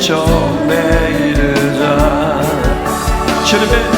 전에 이르자. 주님의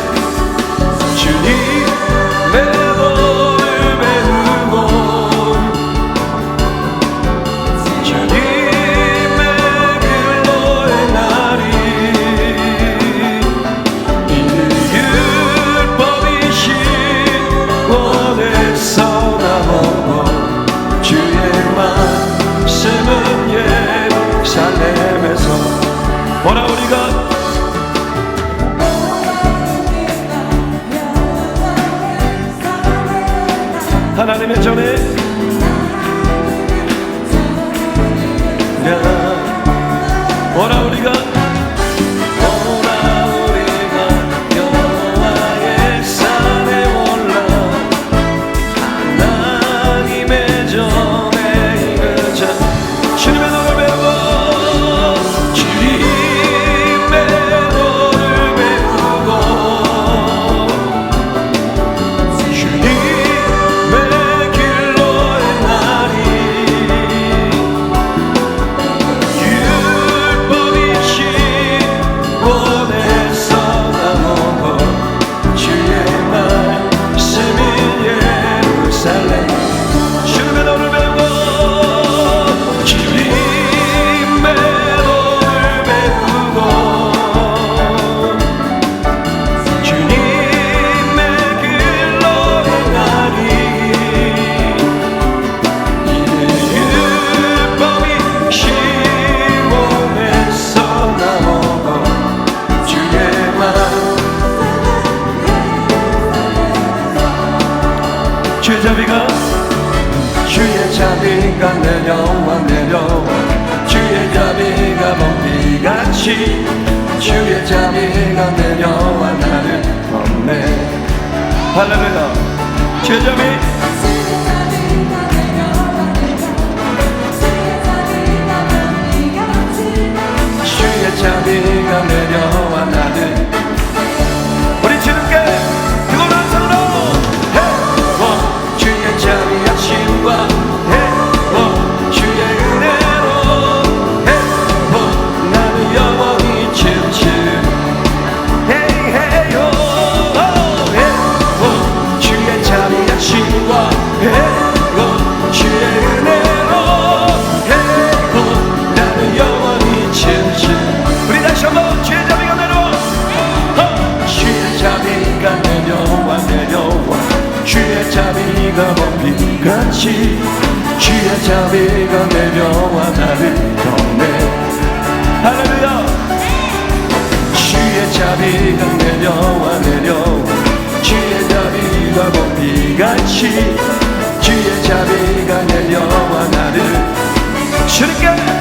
Should?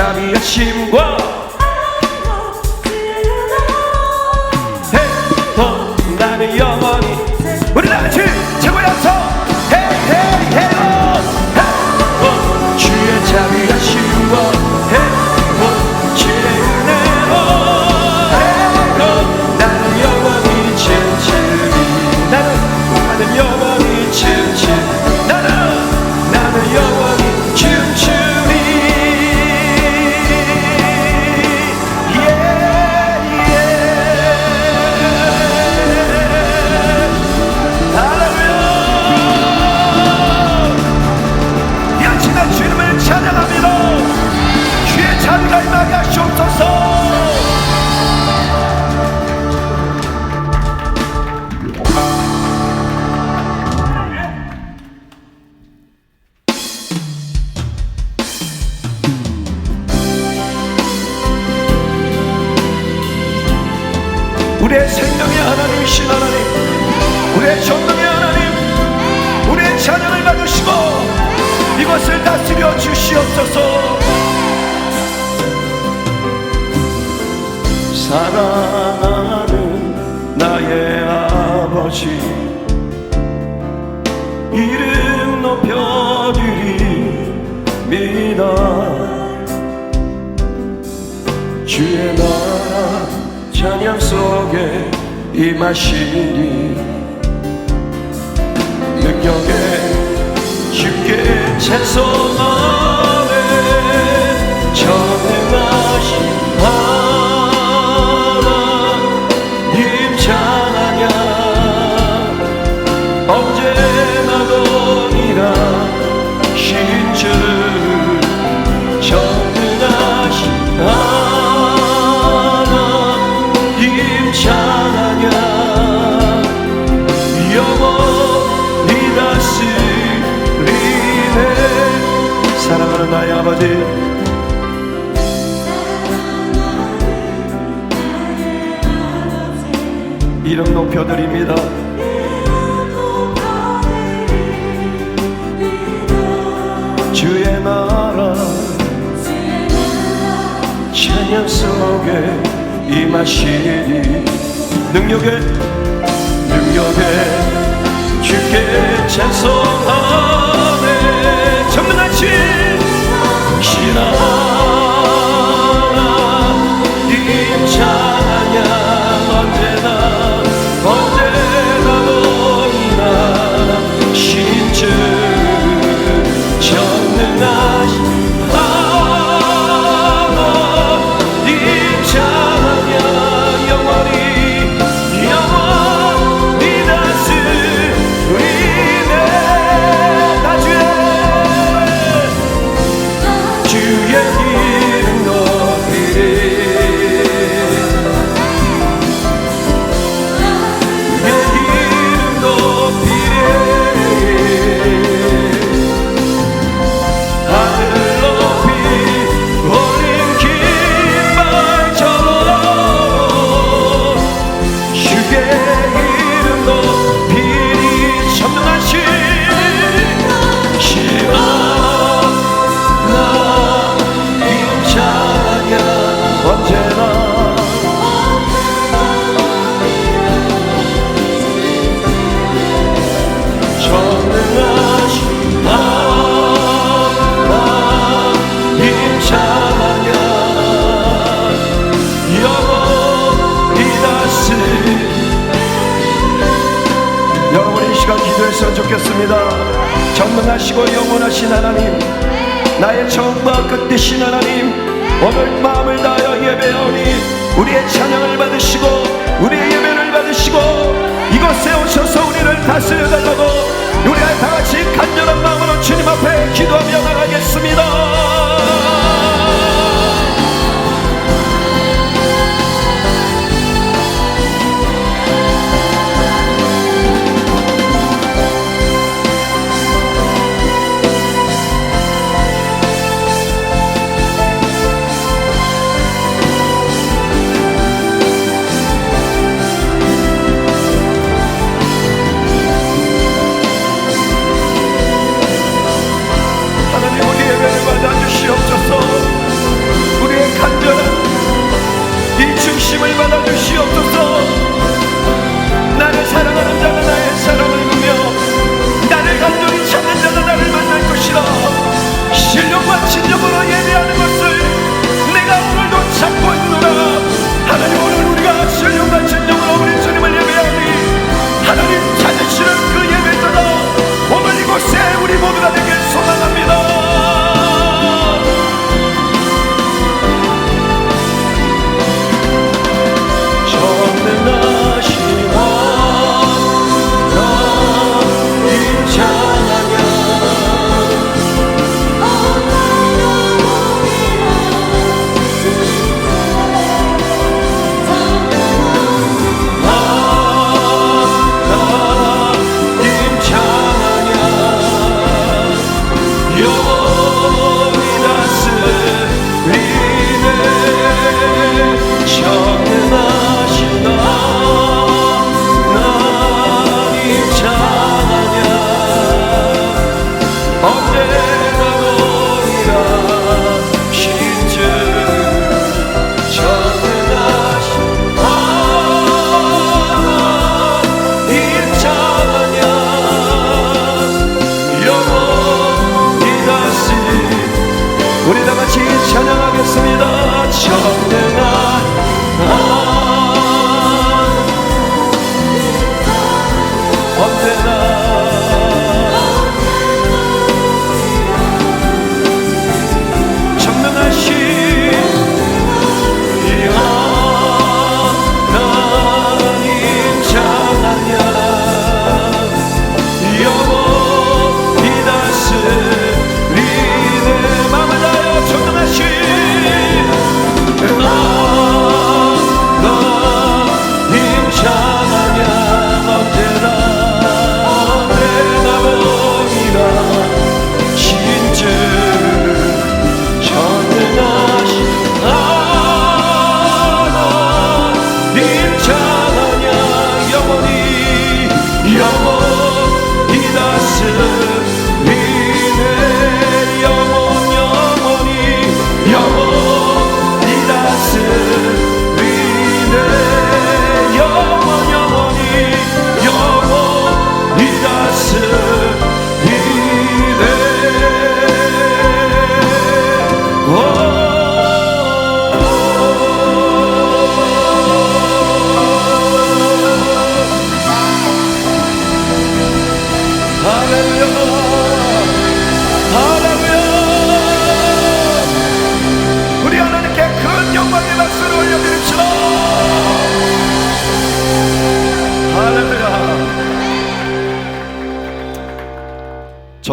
자비하심과 우리의 생명의 하나님이신 하나님. 우리의 존경의 하나님. 우리의 찬양을 받으시고 이것을 다스려 주시옵소서. 사랑하는 나의 아버지 이름 높여드립니다 주의 나라 찬양 속에 임하시니 능력에 쉽게 찬송하네 전능하시 아버지. 이름 높여드립니다. 주의 나라 찬양 속에 임하시니 능력에 능력에 주께 찬송하라 끝이신 하나님, 오늘 마음을 다하여 예배하오니 우리의 찬양을 받으시고 우리의 예배를 받으시고 이곳에 오셔서 우리를 다스려 달라고 우리가 다 같이 간절한 마음으로 주님 앞에 기도하며 나가겠습니다. 언제나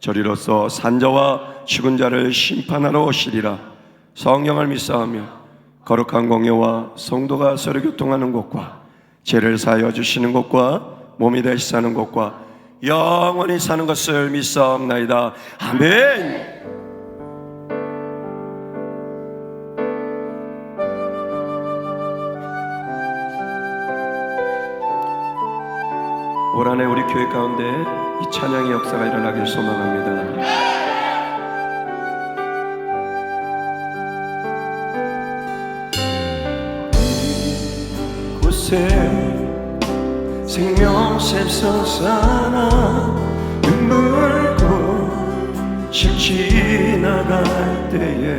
저리로서 산자와 죽은 자를 심판하러 오시리라. 성령을 믿사하며 거룩한 공예와 성도가 서로 교통하는 곳과 죄를 사하여 주시는 곳과 몸이 되시 사는 곳과 영원히 사는 것을 믿사옵나이다. 아멘 올 한해 우리 교회 가운데 이 찬양의 역사가 일어나길 소망합니다. 생명샘 솟아나 눈물고 실 지나갈 때에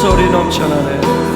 소리 넘쳐나네.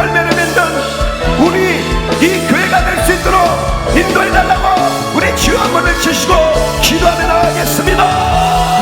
열매를 맺는 우리 이 교회가 될 수 있도록 인도해달라고 우리 주여 문을 주시고 기도하며 나가겠습니다.